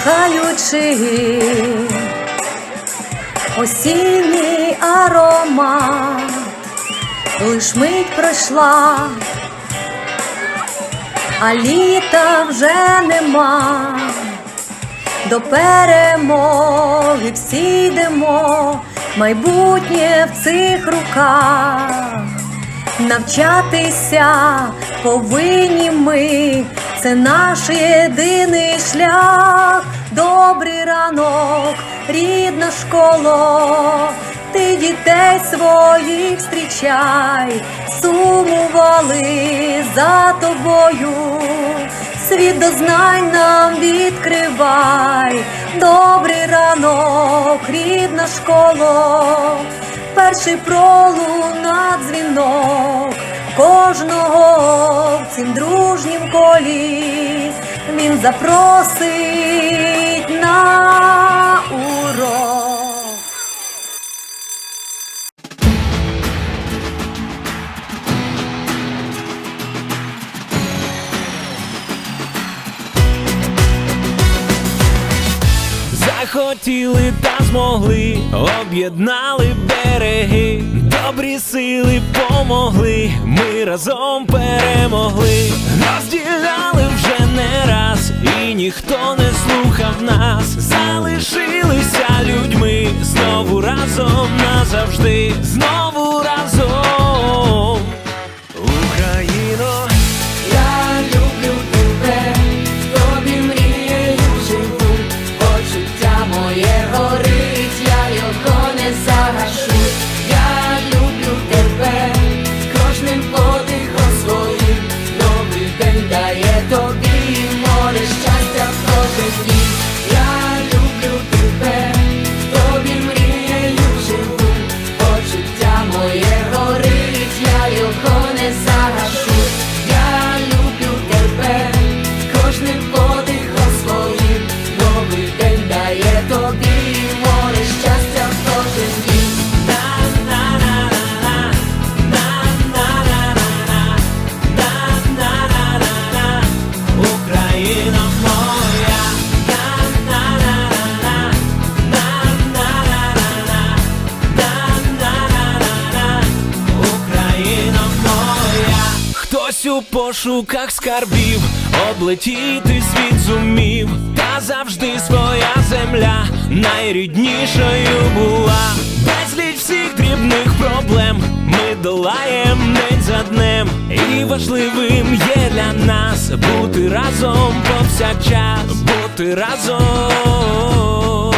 вдихаючи осінній аромат, лиш мить пройшла, а літа вже нема. До перемоги всі йдемо, майбутнє в цих руках. Навчатися повинні ми, це наш єдиний шлях. Добрий ранок, рідна школа, ти дітей своїх зустрічай, сумували за тобою. Світ до знань нам відкривай, добрий ранок, рідна школа, перший пролуна дзвінок кожного в цім дружнім колі він запросить на урок. Захотіли та змогли, об'єднали береги, добрі сили помогли, ми разом перемогли, розділяли вже не раз, і ніхто не слухав нас, залишилися людьми, знову разом назавжди, знову разом. Пошуках скарбів, облетіти світ зумів, та завжди своя земля найріднішою була. Безліч всіх дрібних проблем ми долаєм день за днем, і важливим є для нас бути разом повсякчас, бути разом.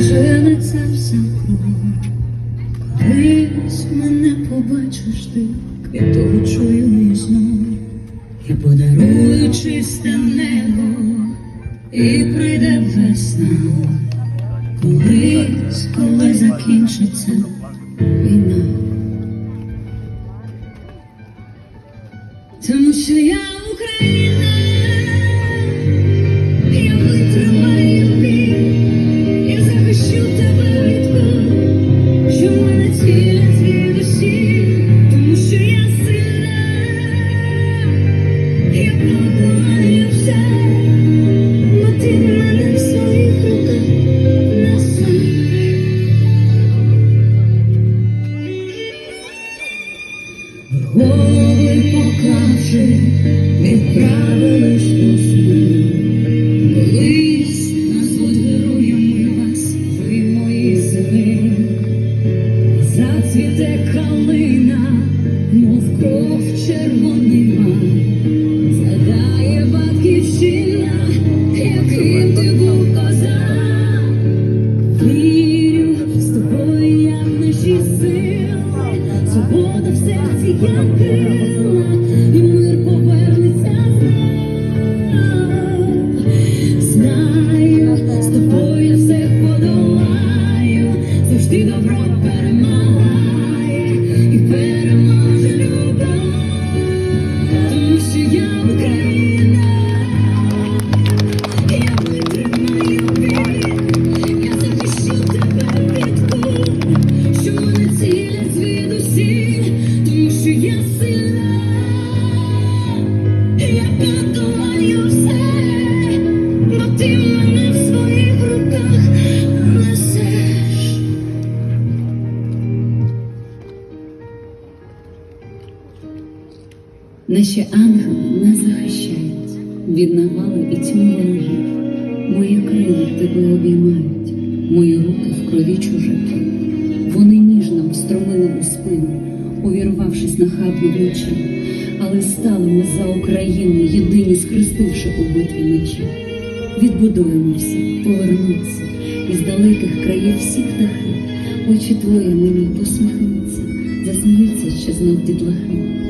Жениться вся кров, колись мене побачиш ти, квіту чую і знов, я подарую чисте небо, і прийде весна, колись, коли закінчиться війна. Тому що я Україна, Наші ангели нас захищають від навали і тьму ворогів. Мої крила тебе обіймають, мої руки в крові чужих, Вони ніжно встромили у спину, увірвавшись нахабно в ночі, але стали ми за Україну, єдині схрестивши у битві мечі. Відбудуємося, повернуться із далеких країв всі птахи. Очі твої мені посміхнуться, засміються ще знов підлахи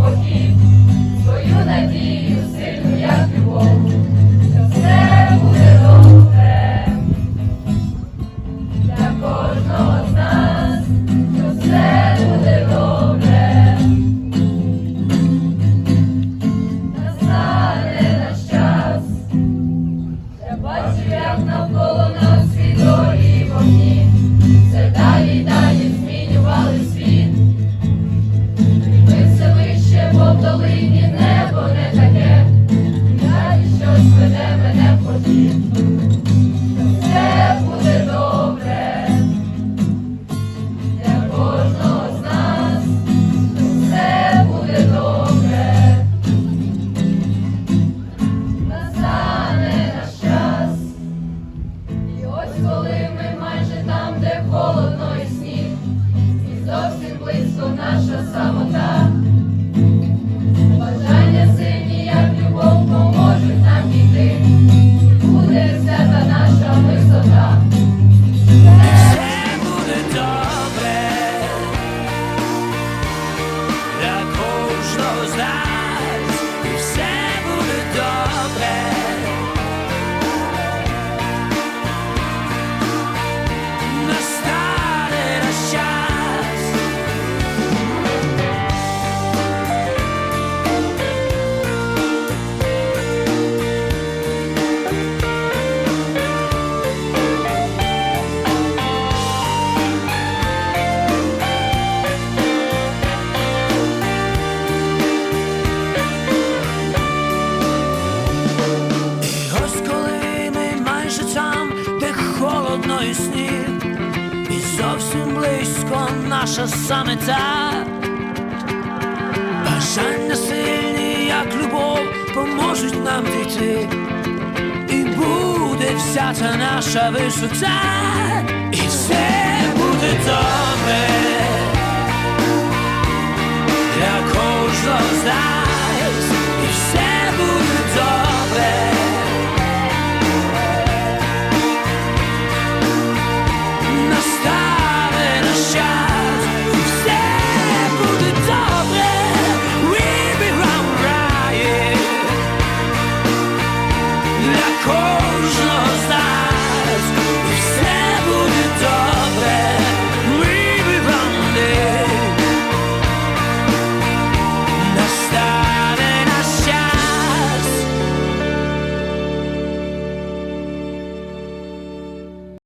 Porque близько наша саме та бажання сильні, як любов, поможуть нам дійти, і буде вся ця наша висота,